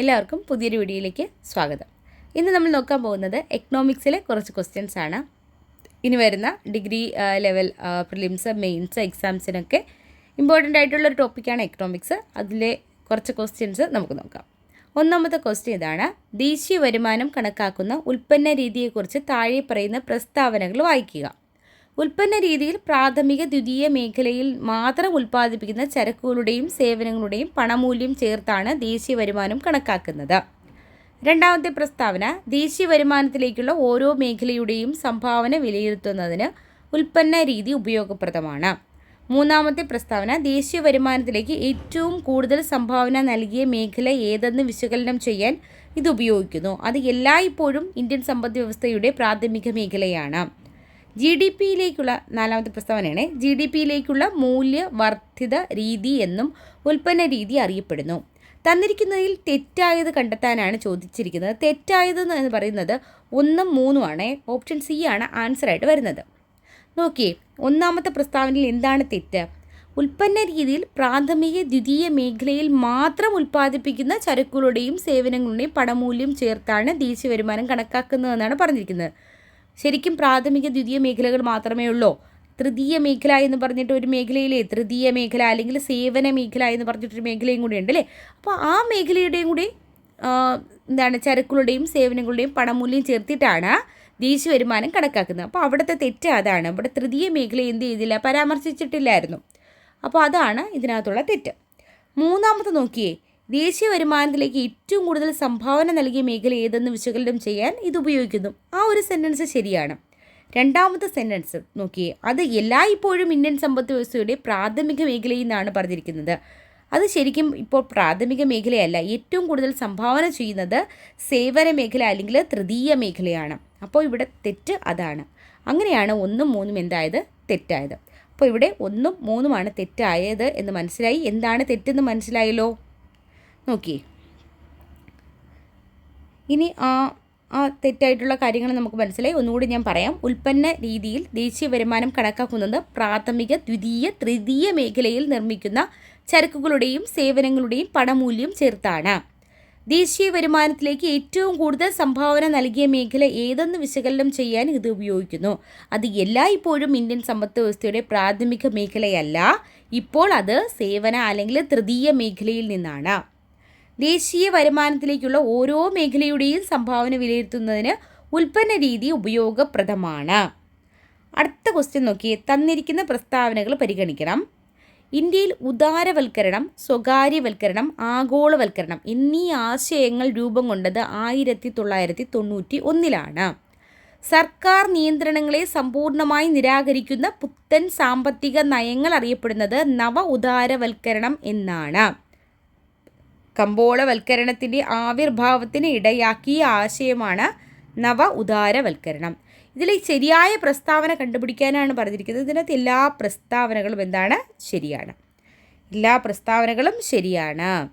എല്ലാവർക്കും പുതിയൊരു വീഡിയോയിലേക്ക് സ്വാഗതം. ഇന്ന് നമ്മൾ നോക്കാൻ പോകുന്നത് എക്കണോമിക്സിലെ കുറച്ച് ക്വസ്റ്റ്യൻസ് ആണ്. ഇനി വരുന്ന ഡിഗ്രി ലെവൽ പ്രിലിംസ് മെയിൻസ് എക്സാംസിനൊക്കെ ഇമ്പോർട്ടന്റ് ആയിട്ടുള്ള ഒരു ടോപ്പിക്കാണ് എക്കണോമിക്സ് അതിലെ കുറച്ച് ക്വസ്റ്റ്യൻസ് നമുക്ക് നോക്കാം. ഒന്നാമത്തെ ക്വസ്റ്റ്യൻ ഇതാണ്. ദേശീയ വരുമാനം കണക്കാക്കുന്ന ഉൽപ്പന്ന രീതിയെക്കുറിച്ച് താഴെ പറയുന്ന പ്രസ്താവനകൾ വായിക്കുക. ഉൽപ്പന്ന രീതിയിൽ പ്രാഥമിക ദ്വിതീയ മേഖലയിൽ മാത്രം ഉൽപ്പാദിപ്പിക്കുന്ന ചരക്കുകളുടെയും സേവനങ്ങളുടെയും പണമൂല്യം ചേർത്താണ് ദേശീയ വരുമാനം കണക്കാക്കുന്നത്. രണ്ടാമത്തെ പ്രസ്താവന ദേശീയ വരുമാനത്തിലേക്കുള്ള ഓരോ മേഖലയുടെയും സംഭാവന വിലയിരുത്തുന്നതിന് ഉൽപ്പന്ന രീതി ഉപയോഗപ്രദമാണ്. മൂന്നാമത്തെ പ്രസ്താവന ദേശീയ വരുമാനത്തിലേക്ക് ഏറ്റവും കൂടുതൽ സംഭാവന നൽകിയ മേഖല ഏതെന്ന് വിശകലനം ചെയ്യാൻ ഇത് ഉപയോഗിക്കുന്നു. അത് എല്ലായ്പ്പോഴും ഇന്ത്യൻ സമ്പദ് വ്യവസ്ഥയുടെ പ്രാഥമിക മേഖലയാണ്. ജി ഡി പിയിലേക്കുള്ള നാലാമത്തെ പ്രസ്താവനയാണ് ജി ഡി പിയിലേക്കുള്ള മൂല്യവർദ്ധിത രീതി എന്നും ഉൽപ്പന്ന രീതി അറിയപ്പെടുന്നു. തന്നിരിക്കുന്നതിൽ തെറ്റായത് കണ്ടെത്താനാണ് ചോദിച്ചിരിക്കുന്നത്. തെറ്റായത് എന്ന് പറയുന്നത് ഒന്നും മൂന്നുമാണ് ഓപ്ഷൻ സി ആണ് ആൻസർ ആയിട്ട് വരുന്നത്. നോക്കിയേ ഒന്നാമത്തെ പ്രസ്താവനയിൽ എന്താണ് തെറ്റ്? ഉൽപ്പന്ന രീതിയിൽ പ്രാഥമിക ദ്വിതീയ മേഖലയിൽ മാത്രം ഉൽപ്പാദിപ്പിക്കുന്ന ചരക്കുകളുടെയും സേവനങ്ങളുടെയും പണമൂല്യം ചേർത്താണ് ദേശീയ വരുമാനം കണക്കാക്കുന്നതെന്നാണ് പറഞ്ഞിരിക്കുന്നത്. ശരിക്കും പ്രാഥമിക ദ്വിതീയ മേഖലകൾ മാത്രമേ ഉള്ളൂ. തൃതീയ മേഖല എന്ന് പറഞ്ഞിട്ട് ഒരു മേഖലയിലെ തൃതീയ മേഖല അല്ലെങ്കിൽ സേവന മേഖല എന്ന് പറഞ്ഞിട്ടൊരു മേഖലയും കൂടി ഉണ്ട് അല്ലേ അപ്പോൾ ആ മേഖലയുടെയും കൂടി എന്താണ് ചരക്കുകളുടെയും സേവനങ്ങളുടെയും പണമൂല്യം ചേർത്തിട്ടാണ് ദേശീയ വരുമാനം കണക്കാക്കുന്നത്. അപ്പോൾ അവിടുത്തെ തെറ്റ് അതാണ്. ഇവിടെ തൃതീയ മേഖല എന്ത് ചെയ്തില്ല? പരാമർശിച്ചിട്ടില്ലായിരുന്നു. അപ്പോൾ അതാണ് ഇതിനകത്തുള്ള തെറ്റ്. മൂന്നാമത്തെ നോക്കിയേ ദേശീയ വരുമാനത്തിലേക്ക് ഏറ്റവും കൂടുതൽ സംഭാവന നൽകിയ മേഖല ഏതെന്ന് വിശകലനം ചെയ്യാൻ ഇത് ഉപയോഗിക്കുന്നു. ആ ഒരു സെന്റൻസ് ശരിയാണ്. രണ്ടാമത്തെ സെന്റൻസ് നോക്കിയേ. അത് എല്ലായ്പ്പോഴും ഇന്ത്യൻ സമ്പദ് വ്യവസ്ഥയുടെ പ്രാഥമിക മേഖലയിൽ നിന്നാണ് പറഞ്ഞിരിക്കുന്നത്. അത് ശരിക്കും ഇപ്പോൾ പ്രാഥമിക മേഖലയല്ല. ഏറ്റവും കൂടുതൽ സംഭാവന ചെയ്യുന്നത് സേവന മേഖല അല്ലെങ്കിൽ തൃതീയ മേഖലയാണ്. അപ്പോൾ ഇവിടെ തെറ്റ് അതാണ്. അങ്ങനെയാണ് ഒന്നും മൂന്നും എന്തായത്? തെറ്റായത്. അപ്പോൾ ഇവിടെ ഒന്നും മൂന്നുമാണ് തെറ്റായത് എന്ന് മനസ്സിലായി. എന്താണ് തെറ്റെന്ന് മനസ്സിലായല്ലോ? നോക്കിയേ ഇനി ആ ആ തെറ്റായിട്ടുള്ള കാര്യങ്ങൾ നമുക്ക് മനസ്സിലായി. ഒന്നുകൂടി ഞാൻ പറയാം. ഉൽപ്പന്ന രീതിയിൽ ദേശീയ വരുമാനം കണക്കാക്കുന്നത് പ്രാഥമിക ദ്വിതീയ തൃതീയ മേഖലയിൽ നിർമ്മിക്കുന്ന ചരക്കുകളുടെയും സേവനങ്ങളുടെയും പണമൂല്യം ചേർത്താണ്. ദേശീയ വരുമാനത്തിലേക്ക് ഏറ്റവും കൂടുതൽ സംഭാവന നൽകിയ മേഖല ഏതെന്ന് വിശകലനം ചെയ്യാൻ ഇത് ഉപയോഗിക്കുന്നു. അത് എല്ലായ്പ്പോഴും ഇന്ത്യൻ സമ്പദ് വ്യവസ്ഥയുടെ പ്രാഥമിക മേഖലയല്ല. ഇപ്പോൾ അത് സേവന അല്ലെങ്കിൽ തൃതീയ മേഖലയിൽ നിന്നാണ്. ദേശീയ വരുമാനത്തിലേക്കുള്ള ഓരോ മേഖലയുടെയും സംഭാവന വിലയിരുത്തുന്നതിന് ഉൽപ്പന്ന രീതി ഉപയോഗപ്രദമാണ്. അടുത്ത ക്വസ്റ്റ്യൻ നോക്കിയേ. തന്നിരിക്കുന്ന പ്രസ്താവനകൾ പരിഗണിക്കണം. ഇന്ത്യയിൽ ഉദാരവൽക്കരണം സ്വകാര്യവൽക്കരണം ആഗോളവൽക്കരണം എന്നീ ആശയങ്ങൾ രൂപം കൊണ്ടത് ആയിരത്തി തൊള്ളായിരത്തി തൊണ്ണൂറ്റി ഒന്നിലാണ് സർക്കാർ നിയന്ത്രണങ്ങളെ സമ്പൂർണമായി നിരാകരിക്കുന്ന പുത്തൻ സാമ്പത്തിക നയങ്ങൾ അറിയപ്പെടുന്നത് നവ ഉദാരവൽക്കരണം എന്നാണ്. കമ്പോളവൽക്കരണത്തിന്റെ ആവിർഭാവത്തിന് ഇടയാക്കിയ ആശയമാണ് നവ ഉദാരവൽക്കരണം ഇതിൽ ശരിയായ പ്രസ്താവന കണ്ടുപിടിക്കാനാണ് പറഞ്ഞിരിക്കുന്നത്. ഇതിനകത്ത് എല്ലാ പ്രസ്താവനകളും എന്താണ്? ശരിയാണ്. എല്ലാ പ്രസ്താവനകളും ശരിയാണ്.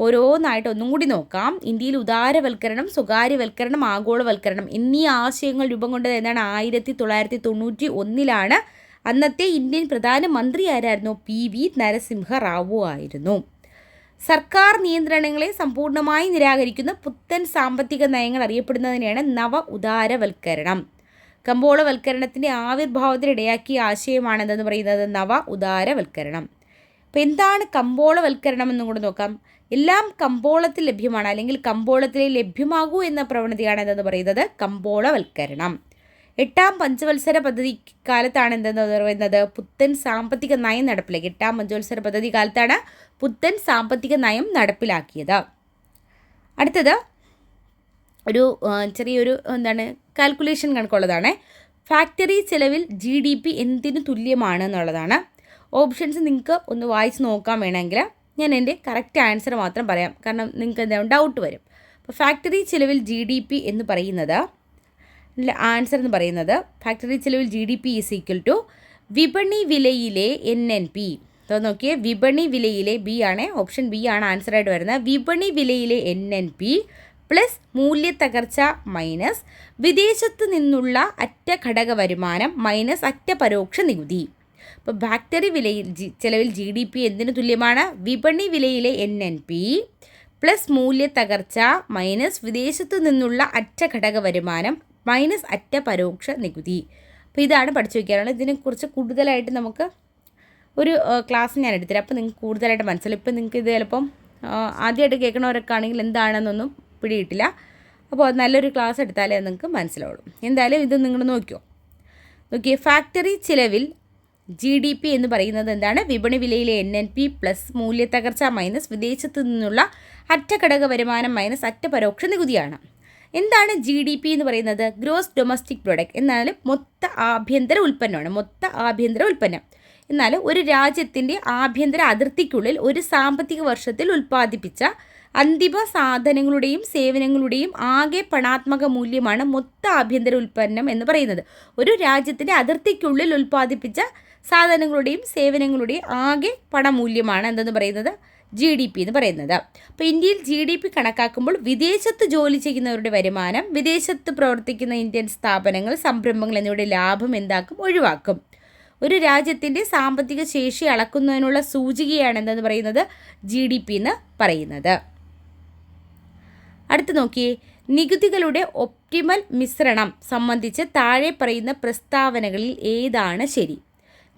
ഓരോന്നായിട്ട് ഒന്നും കൂടി നോക്കാം. ഇന്ത്യയിൽ ഉദാരവൽക്കരണം സ്വകാര്യവൽക്കരണം ആഗോളവൽക്കരണം എന്നീ ആശയങ്ങൾ രൂപം കൊണ്ടത് എന്താണ്? ആയിരത്തി തൊള്ളായിരത്തി തൊണ്ണൂറ്റി ഒന്നിലാണ് അന്നത്തെ ഇന്ത്യൻ പ്രധാനമന്ത്രി ആരായിരുന്നു? പി വി നരസിംഹ റാവു ആയിരുന്നു. സർക്കാർ നിയന്ത്രണങ്ങളെ സമ്പൂർണമായി നിരാകരിക്കുന്ന പുത്തൻ സാമ്പത്തിക നയങ്ങൾ അറിയപ്പെടുന്നതിനെയാണ് നവ ഉദാരവൽക്കരണം കമ്പോളവൽക്കരണത്തിന്റെ ആവിർഭാവത്തിനിടയാക്കിയ ആശയമാണെന്തെന്ന് പറയുന്നത് നവ ഉദാരവൽക്കരണം അപ്പോൾ എന്താണ് കമ്പോളവൽക്കരണം എന്നും കൂടെ നോക്കാം. എല്ലാം കമ്പോളത്തിൽ ലഭ്യമാണ് അല്ലെങ്കിൽ കമ്പോളത്തിലെ ലഭ്യമാകൂ എന്ന പ്രവണതയാണ് എന്തെന്ന് പറയുന്നത് കമ്പോളവൽക്കരണം. എട്ടാം പഞ്ചവത്സര പദ്ധതി കാലത്താണ് എന്തെന്ന് പറയുന്നത്? പുത്തൻ സാമ്പത്തിക നയം നടപ്പിലാക്കി. എട്ടാം പഞ്ചവത്സര പദ്ധതി കാലത്താണ് പുത്തൻ സാമ്പത്തിക നയം നടപ്പിലാക്കിയത്. അടുത്തത് ഒരു ചെറിയൊരു എന്താണ് കാൽക്കുലേഷൻ കണക്കുള്ളതാണ്. ഫാക്ടറി ചിലവിൽ ജി ഡി പി എന്തിനു തുല്യമാണ് എന്നുള്ളതാണ്. ഓപ്ഷൻസ് നിങ്ങൾക്ക് ഒന്ന് വായിച്ച് നോക്കാൻ വേണമെങ്കിൽ ഞാൻ എന്റെ കറക്റ്റ് ആൻസർ മാത്രം പറയാം. കാരണം നിങ്ങൾക്ക് എന്താ ഡൗട്ട് വരും. അപ്പോൾ ഫാക്ടറി ചിലവിൽ ജി ഡി പി എന്ന് പറയുന്നത് ആൻസർ എന്ന് പറയുന്നത് ഫാക്ടറി ചിലവിൽ G D P is equal to വിപണി വിലയിലെ എൻ എൻ പി അപ്പോൾ നോക്കിയേ വിപണി വിലയിലെ ബി ആണ്. ഓപ്ഷൻ ബി ആണ് ആൻസർ ആയിട്ട് വരുന്നത്. വിപണി വിലയിലെ എൻ എൻ പി പ്ലസ് മൂല്യത്തകർച്ച മൈനസ് വിദേശത്ത് നിന്നുള്ള അറ്റ ഘടക വരുമാനം മൈനസ് അറ്റ പരോക്ഷ നികുതി. അപ്പോൾ ഫാക്ടറി വിലയിൽ ജി ചിലവിൽ ജി ഡി പി എന്തിന് തുല്യമാണ്? വിപണി വിലയിലെ എൻ എൻ പി പ്ലസ് മൂല്യത്തകർച്ച മൈനസ് വിദേശത്തു നിന്നുള്ള അറ്റ ഘടക വരുമാനം മൈനസ് അറ്റ പരോക്ഷ നികുതി. അപ്പോൾ ഇതാണ് പഠിച്ചു വയ്ക്കാറുള്ളത് ഇതിനെക്കുറിച്ച് കൂടുതലായിട്ട് നമുക്ക് ഒരു ക്ലാസ് ഞാൻ എടുത്തില്ല അപ്പോൾ നിങ്ങൾക്ക് കൂടുതലായിട്ട് മനസ്സിലായി ഇപ്പം നിങ്ങൾക്ക് ഇത് ചിലപ്പം ആദ്യമായിട്ട് കേൾക്കണവരൊക്കെ എന്താണെന്നൊന്നും പിടിയിട്ടില്ല അപ്പോൾ നല്ലൊരു ക്ലാസ് എടുത്താലേ നിങ്ങൾക്ക് മനസ്സിലാവുള്ളൂ. എന്തായാലും ഇത് നിങ്ങൾ നോക്കിയോ നോക്കിയേ ഫാക്ടറി ചിലവിൽ ജി ഡി പി എന്ന് പറയുന്നത് എന്താണ്? വിപണി വിലയിലെ എൻ എൻ പി പ്ലസ് മൂല്യത്തകർച്ച മൈനസ് വിദേശത്തു നിന്നുള്ള അറ്റ ഘടക വരുമാനം മൈനസ് അറ്റ പരോക്ഷ നികുതിയാണ്. എന്താണ് ജി ഡി പി എന്ന് പറയുന്നത്? ഗ്രോസ് ഡൊമസ്റ്റിക് പ്രൊഡക്റ്റ് എന്നാൽ മൊത്ത ആഭ്യന്തര ഉൽപ്പന്നമാണ്. മൊത്ത ആഭ്യന്തര ഉൽപ്പന്നം. എന്നാൽ ഒരു രാജ്യത്തിന്റെ ആഭ്യന്തര അതിർത്തിക്കുള്ളിൽ ഒരു സാമ്പത്തിക വർഷത്തിൽ ഉൽപ്പാദിപ്പിച്ച അന്തിമ സാധനങ്ങളുടെയും സേവനങ്ങളുടെയും ആകെ പണാത്മക മൂല്യമാണ് മൊത്ത ആഭ്യന്തര ഉൽപ്പന്നം എന്ന് പറയുന്നത്. ഒരു രാജ്യത്തിന്റെ അതിർത്തിക്കുള്ളിൽ ഉൽപ്പാദിപ്പിച്ച സാധനങ്ങളുടെയും സേവനങ്ങളുടെയും ആകെ പണമൂല്യമാണ് എന്തെന്ന് പറയുന്നത്? ജി ഡി പി എന്ന് പറയുന്നത്. അപ്പോൾ ഇന്ത്യയിൽ ജി ഡി പി കണക്കാക്കുമ്പോൾ വിദേശത്ത് ജോലി ചെയ്യുന്നവരുടെ വരുമാനം വിദേശത്ത് പ്രവർത്തിക്കുന്ന ഇന്ത്യൻ സ്ഥാപനങ്ങൾ സംരംഭങ്ങൾ എന്നിവയുടെ ലാഭം എന്താക്കും? ഒഴിവാക്കും. ഒരു രാജ്യത്തിന്റെ സാമ്പത്തിക ശേഷി അളക്കുന്നതിനുള്ള സൂചികയാണ് എന്തെന്ന് പറയുന്നത്? ജി ഡി പി എന്ന് പറയുന്നത്. അടുത്ത് നോക്കിയേ. നികുതികളുടെ ഒപ്റ്റിമൽ മിശ്രണം സംബന്ധിച്ച് താഴെ പറയുന്ന പ്രസ്താവനകളിൽ ഏതാണ് ശരി?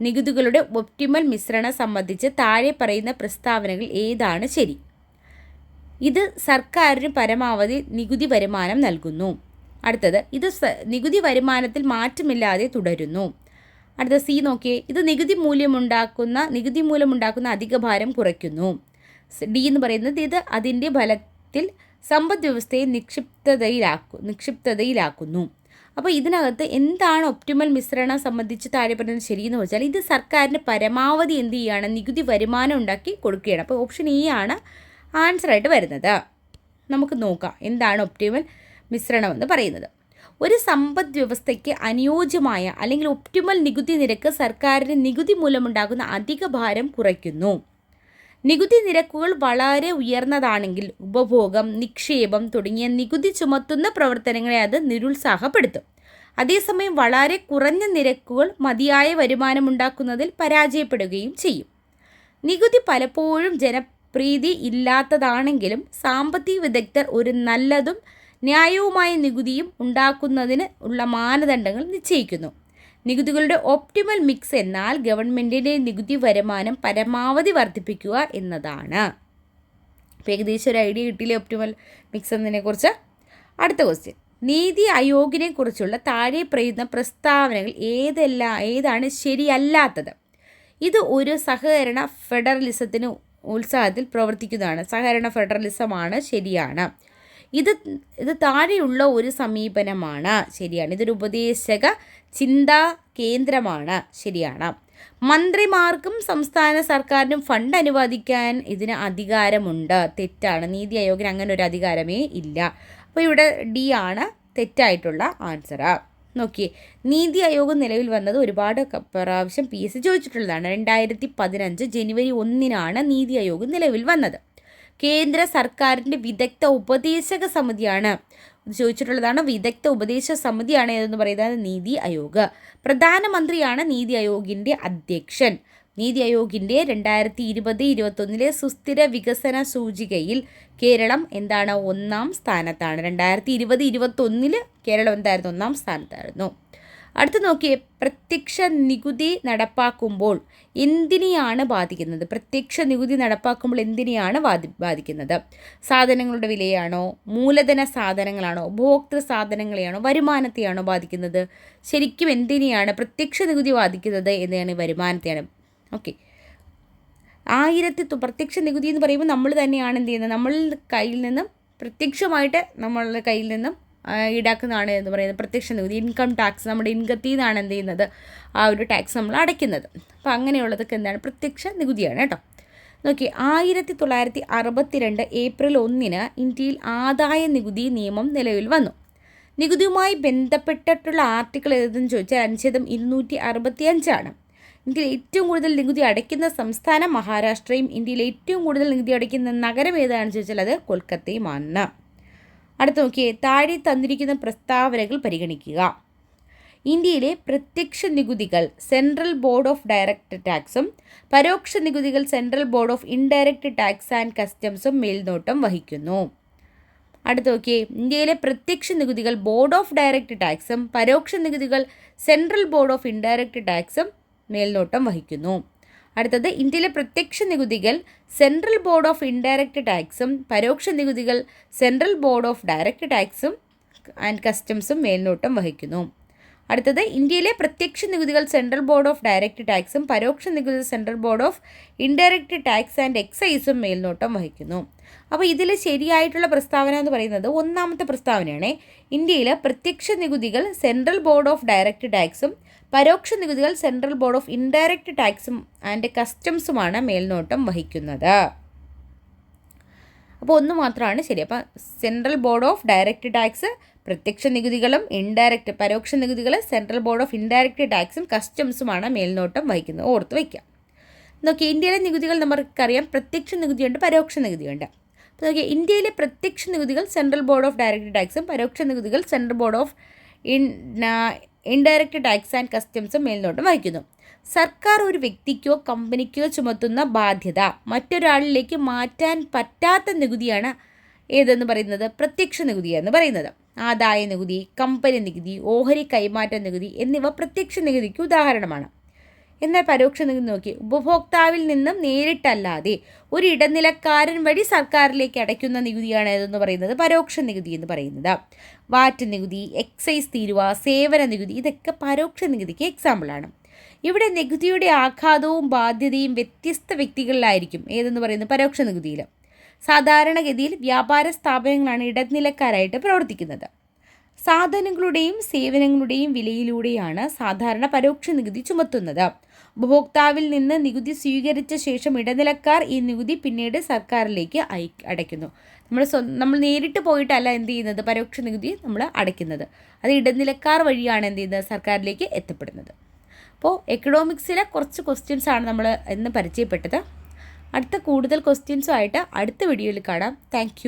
നികുതികളുടെ ഒപ്റ്റിമൽ മിശ്രണം സംബന്ധിച്ച് താഴെ പറയുന്ന പ്രസ്താവനകൾ ഏതാണ് ശരി? ഇത് സർക്കാരിന് പരമാവധി നികുതി വരുമാനം നൽകുന്നു. അടുത്തത് ഇത് നികുതി വരുമാനത്തിൽ മാറ്റമില്ലാതെ തുടരുന്നു. അടുത്ത സി നോക്കിയേ ഇത് നികുതി മൂല്യമുണ്ടാക്കുന്ന നികുതി മൂലമുണ്ടാക്കുന്ന അധിക ഭാരം കുറയ്ക്കുന്നു. ഡി എന്ന് പറയുന്നത് ഇത് അതിന്റെ ഫലത്തിൽ സമ്പദ് വ്യവസ്ഥയെ നിക്ഷിപ്തതയിലാക്കു നിക്ഷിപ്തതയിലാക്കുന്നു. അപ്പോൾ ഇതിനകത്ത് എന്താണ് ഒപ്റ്റിമൽ മിശ്രണം സംബന്ധിച്ച് താഴെ പറയുന്നത് ശരിയെന്ന് വെച്ചാൽ ഇത് സർക്കാരിന് പരമാവധി എന്ത് ചെയ്യുകയാണ്? നികുതി വരുമാനം ഉണ്ടാക്കി കൊടുക്കുകയാണ്. അപ്പോൾ ഓപ്ഷൻ ഇ ആണ് ആൻസറായിട്ട് വരുന്നത്. നമുക്ക് നോക്കാം എന്താണ് ഒപ്റ്റിമൽ മിശ്രണം എന്ന് പറയുന്നത്. ഒരു സമ്പദ് വ്യവസ്ഥയ്ക്ക് അനുയോജ്യമായ അല്ലെങ്കിൽ ഒപ്റ്റിമൽ നികുതി നിരക്ക് സർക്കാരിന് നികുതി മൂലമുണ്ടാകുന്ന അധിക ഭാരം കുറയ്ക്കുന്നു. നികുതി നിരക്കുകൾ വളരെ ഉയർന്നതാണെങ്കിൽ ഉപഭോഗം നിക്ഷേപം തുടങ്ങിയ നികുതി ചുമത്തുന്ന പ്രവർത്തനങ്ങളെ അത് നിരുത്സാഹപ്പെടുത്തും. അതേസമയം വളരെ കുറഞ്ഞ നിരക്കുകൾ മതിയായ വരുമാനമുണ്ടാക്കുന്നതിൽ പരാജയപ്പെടുകയും ചെയ്യും. നികുതി പലപ്പോഴും ജനപ്രീതി ഇല്ലാത്തതാണെങ്കിലും സാമ്പത്തിക വിദഗ്ധർ ഒരു നല്ലതും ന്യായവുമായ നികുതിയും ഉണ്ടാക്കുന്നതിന് ഉള്ള മാനദണ്ഡങ്ങൾ നിശ്ചയിക്കുന്നു. നികുതികളുടെ ഒപ്റ്റിമൽ മിക്സ് എന്നാൽ ഗവൺമെന്റിന്റെ നികുതി വരുമാനം പരമാവധി വർദ്ധിപ്പിക്കുക എന്നതാണ്. അപ്പോൾ ഏകദേശം ഒരു ഐഡിയ കിട്ടിയില്ലേ ഒപ്റ്റിമൽ മിക്സ് എന്നതിനെക്കുറിച്ച്? അടുത്ത ക്വസ്റ്റ്യൻ. നീതി അയോഗിനെ കുറിച്ചുള്ള താഴെ പറയുന്ന പ്രസ്താവനകൾ ഏതെല്ലാം ഏതാണ് ശരിയല്ലാത്തത്? ഇത് ഒരു സഹകരണ ഫെഡറലിസത്തിന് ഉത്സാഹത്തിൽ പ്രവർത്തിക്കുന്നതാണ്. സഹകരണ ഫെഡറലിസമാണ് ശരിയാണ്. ഇത് ഇത് താഴെയുള്ള ഒരു സമീപനമാണ്. ശരിയാണ്. ഇതൊരു ഉപദേശക ചിന്താ കേന്ദ്രമാണ്. ശരിയാണ്. മന്ത്രിമാർക്കും സംസ്ഥാന സർക്കാരിനും ഫണ്ട് അനുവദിക്കാൻ ഇതിന് അധികാരമുണ്ട്. തെറ്റാണ്. നീതി ആയോഗിന് അങ്ങനെ ഒരു അധികാരമേ ഇല്ല. അപ്പോൾ ഇവിടെ ഡി ആണ് തെറ്റായിട്ടുള്ള ആൻസർ. നോക്കിയേ. നീതി ആയോഗ് നിലവിൽ വന്നത് ഒരുപാട് പ്രാവശ്യം പി എസ് സി ചോദിച്ചിട്ടുള്ളതാണ്. രണ്ടായിരത്തി പതിനഞ്ച് ജനുവരി ഒന്നിനാണ് നീതി ആയോഗ് നിലവിൽ വന്നത്. കേന്ദ്ര സർക്കാരിന്റെ വിദഗ്ധ ഉപദേശക സമിതിയാണ്. ചോദിച്ചിട്ടുള്ളതാണ് വിദഗ്ധ ഉപദേശ സമിതിയാണ് എന്ന് പറയുന്നത്. നീതി ആയോഗ്. പ്രധാനമന്ത്രിയാണ് നീതി ആയോഗിന്റെ അധ്യക്ഷൻ. നീതി ആയോഗിന്റെ രണ്ടായിരത്തി ഇരുപത് ഇരുപത്തൊന്നിലെ സുസ്ഥിര വികസന സൂചികയിൽ കേരളം എന്താണ്? ഒന്നാം സ്ഥാനത്താണ്. രണ്ടായിരത്തി ഇരുപത് ഇരുപത്തൊന്നിൽ കേരളം എന്തായിരുന്നു? ഒന്നാം സ്ഥാനത്തായിരുന്നു. അടുത്ത് നോക്കിയേ പ്രത്യക്ഷ നികുതി നടപ്പാക്കുമ്പോൾ എന്തിനെയാണ് ബാധിക്കുന്നത്? പ്രത്യക്ഷ നികുതി നടപ്പാക്കുമ്പോൾ എന്തിനെയാണ് ബാധി ബാധിക്കുന്നത്? സാധനങ്ങളുടെ വിലയാണോ? മൂലധന സാധനങ്ങളാണോ? ഉപഭോക്തൃ സാധനങ്ങളെയാണോ? വരുമാനത്തെയാണോ ബാധിക്കുന്നത്? ശരിക്കും എന്തിനെയാണ് പ്രത്യക്ഷ നികുതി ബാധിക്കുന്നത് എന്നാണ് വരുമാനത്തെയാണ്. ഓക്കെ. ആയിരത്തി പ്രത്യക്ഷ നികുതി എന്ന് പറയുമ്പോൾ നമ്മൾ തന്നെയാണ് എന്ത് ചെയ്യുന്നത്? നമ്മളുടെ കയ്യിൽ നിന്നും പ്രത്യക്ഷമായിട്ട് നമ്മളുടെ കയ്യിൽ നിന്നും ഈടാക്കുന്നതാണ് എന്ന് പറയുന്നത്. പ്രത്യക്ഷ നികുതി ഇൻകം ടാക്സ് നമ്മുടെ ഇൻകത്തിൽ നിന്നാണ് എന്ത് ചെയ്യുന്നത്? ആ ഒരു ടാക്സ് നമ്മൾ അടയ്ക്കുന്നത്. അപ്പോൾ അങ്ങനെയുള്ളതൊക്കെ എന്താണ്? പ്രത്യക്ഷ നികുതിയാണ് കേട്ടോ. നോക്കി ആയിരത്തി തൊള്ളായിരത്തി അറുപത്തിരണ്ട് ഏപ്രിൽ ഒന്നിന് ഇന്ത്യയിൽ ആദായ നികുതി നിയമം നിലവിൽ വന്നു. നികുതിയുമായി ബന്ധപ്പെട്ടിട്ടുള്ള ആർട്ടിക്കിൾ ഏതെന്ന് ചോദിച്ചാൽ അനുച്ഛേദം ഇരുന്നൂറ്റി അറുപത്തി അഞ്ചാണ് ഇന്ത്യയിൽ ഏറ്റവും കൂടുതൽ നികുതി അടയ്ക്കുന്ന സംസ്ഥാനം മഹാരാഷ്ട്രയും ഇന്ത്യയിൽ ഏറ്റവും കൂടുതൽ നികുതി അടയ്ക്കുന്ന നഗരം ഏതാണെന്ന് ചോദിച്ചാൽ അത് കൊൽക്കത്തയുമാണ്. അടുത്ത് നോക്കിയേ താഴെ തന്നിരിക്കുന്ന പ്രസ്താവനകൾ പരിഗണിക്കുക. ഇന്ത്യയിലെ പ്രത്യക്ഷ നികുതികൾ സെൻട്രൽ ബോർഡ് ഓഫ് ഡയറക്റ്റ് ടാക്സും പരോക്ഷ നികുതികൾ central board of indirect tax and കസ്റ്റംസും മേൽനോട്ടം വഹിക്കുന്നു. അടുത്ത നോക്കിയേ ഇന്ത്യയിലെ പ്രത്യക്ഷ നികുതികൾ ബോർഡ് ഓഫ് ഡയറക്റ്റ് ടാക്സും പരോക്ഷ നികുതികൾ സെൻട്രൽ ബോർഡ് ഓഫ് ഇൻഡയറക്റ്റ് ടാക്സും മേൽനോട്ടം വഹിക്കുന്നു. അടുത്തത് ഇന്ത്യയിലെ പ്രത്യക്ഷ നികുതികൾ സെൻട്രൽ ബോർഡ് ഓഫ് ഇൻഡയറക്റ്റ് ടാക്സും പരോക്ഷ നികുതികൾ സെൻട്രൽ ബോർഡ് ഓഫ് ഡയറക്റ്റ് ടാക്സും ആൻഡ് കസ്റ്റംസും മേൽനോട്ടം വഹിക്കുന്നു. അടുത്തത് ഇന്ത്യയിലെ പ്രത്യക്ഷ നികുതികൾ സെൻട്രൽ ബോർഡ് ഓഫ് ഡയറക്റ്റ് ടാക്സും പരോക്ഷ നികുതികൾ central board of indirect tax and എക്സൈസും മേൽനോട്ടം വഹിക്കുന്നു. അപ്പോൾ ഇതിൽ ശരിയായിട്ടുള്ള പ്രസ്താവന എന്ന് പറയുന്നത് ഒന്നാമത്തെ പ്രസ്താവനയാണ് ഇന്ത്യയിലെ പ്രത്യക്ഷ നികുതികൾ സെൻട്രൽ ബോർഡ് ഓഫ് ഡയറക്റ്റ് ടാക്സും പരോക്ഷ നികുതികൾ സെൻട്രൽ ബോർഡ് ഓഫ് ഇൻഡയറക്റ്റ് ടാക്സും ആൻഡ് കസ്റ്റംസുമാണ് മേൽനോട്ടം വഹിക്കുന്നത്. അപ്പോൾ ഒന്ന് മാത്രമാണ് ശരി. അപ്പോൾ central board of direct tax പ്രത്യക്ഷ നികുതികളും ഇൻഡയറക്റ്റ് പരോക്ഷ നികുതികൾ സെൻട്രൽ ബോർഡ് ഓഫ് ഇൻഡയറക്റ്റ് ടാക്സും കസ്റ്റംസുമാണ് മേൽനോട്ടം വഹിക്കുന്നത്. ഓർത്ത് വയ്ക്കാം. നോക്കി ഇന്ത്യയിലെ നികുതികൾ നമുക്കറിയാം. പ്രത്യക്ഷ നികുതിയുണ്ട് പരോക്ഷ നികുതിയുണ്ട്. അപ്പോൾ നോക്കിയാൽ ഇന്ത്യയിലെ പ്രത്യക്ഷ നികുതികൾ സെൻട്രൽ ബോർഡ് ഓഫ് ഡയറക്റ്റ് ടാക്സും പരോക്ഷ നികുതികൾ central board of in indirect tax and കസ്റ്റംസും മേൽനോട്ടം വഹിക്കുന്നു. സർക്കാർ ഒരു വ്യക്തിക്കോ കമ്പനിക്കോ ചുമത്തുന്ന ബാധ്യത മറ്റൊരാളിലേക്ക് മാറ്റാൻ പറ്റാത്ത നികുതിയാണ് ഏതെന്ന് പറയുന്നത്? പ്രത്യക്ഷ നികുതി എന്ന് പറയുന്നത്. ആദായ നികുതി കമ്പനി നികുതി ഓഹരി കൈമാറ്റ നികുതി എന്നിവ പ്രത്യക്ഷ നികുതിക്ക് ഉദാഹരണമാണ്. എന്നാൽ പരോക്ഷ നികുതി നോക്കി. ഉപഭോക്താവിൽ നിന്നും നേരിട്ടല്ലാതെ ഒരു ഇടനിലക്കാരൻ വഴി സർക്കാരിലേക്ക് അടയ്ക്കുന്ന നികുതിയാണ് ഏതെന്ന് പറയുന്നത്? പരോക്ഷ നികുതി എന്ന് പറയുന്നത്. വാറ്റ് നികുതി എക്സൈസ് തീരുവ സേവന നികുതി ഇതൊക്കെ പരോക്ഷ നികുതിക്ക് എക്സാമ്പിളാണ് ഇവിടെ നികുതിയുടെ ആഘാതവും ബാധ്യതയും വ്യത്യസ്ത വ്യക്തികളിലായിരിക്കും ഏതെന്ന് പറയുന്നത്? പരോക്ഷ നികുതിയിൽ സാധാരണഗതിയിൽ വ്യാപാര സ്ഥാപനങ്ങളാണ് ഇടനിലക്കാരായിട്ട് പ്രവർത്തിക്കുന്നത്. സാധനങ്ങളുടെയും സേവനങ്ങളുടെയും വിലയിലൂടെയാണ് സാധാരണ പരോക്ഷ നികുതി ചുമത്തുന്നത്. ഉപഭോക്താവിൽ നിന്ന് നികുതി സ്വീകരിച്ച ശേഷം ഇടനിലക്കാർ ഈ നികുതി പിന്നീട് സർക്കാരിലേക്ക് അയ അടയ്ക്കുന്നു. നമ്മൾ സ്വ നമ്മൾ നേരിട്ട് പോയിട്ടല്ല എന്ത് ചെയ്യുന്നത്? പരോക്ഷ നികുതി നമ്മൾ അടയ്ക്കുന്നത്. അത് ഇടനിലക്കാർ വഴിയാണ് എന്ത് ചെയ്യുന്നത്? സർക്കാരിലേക്ക് എത്തപ്പെടുന്നത്. അപ്പോൾ എക്കണോമിക്സിലെ കുറച്ച് ക്വസ്റ്റ്യൻസ് ആണ് നമ്മൾ ഇന്ന് പരിചയപ്പെട്ടത്. അടുത്ത കൂടുതൽ ക്വസ്റ്റ്യൻസുമായിട്ട് അടുത്ത വീഡിയോയിൽ കാണാം. താങ്ക്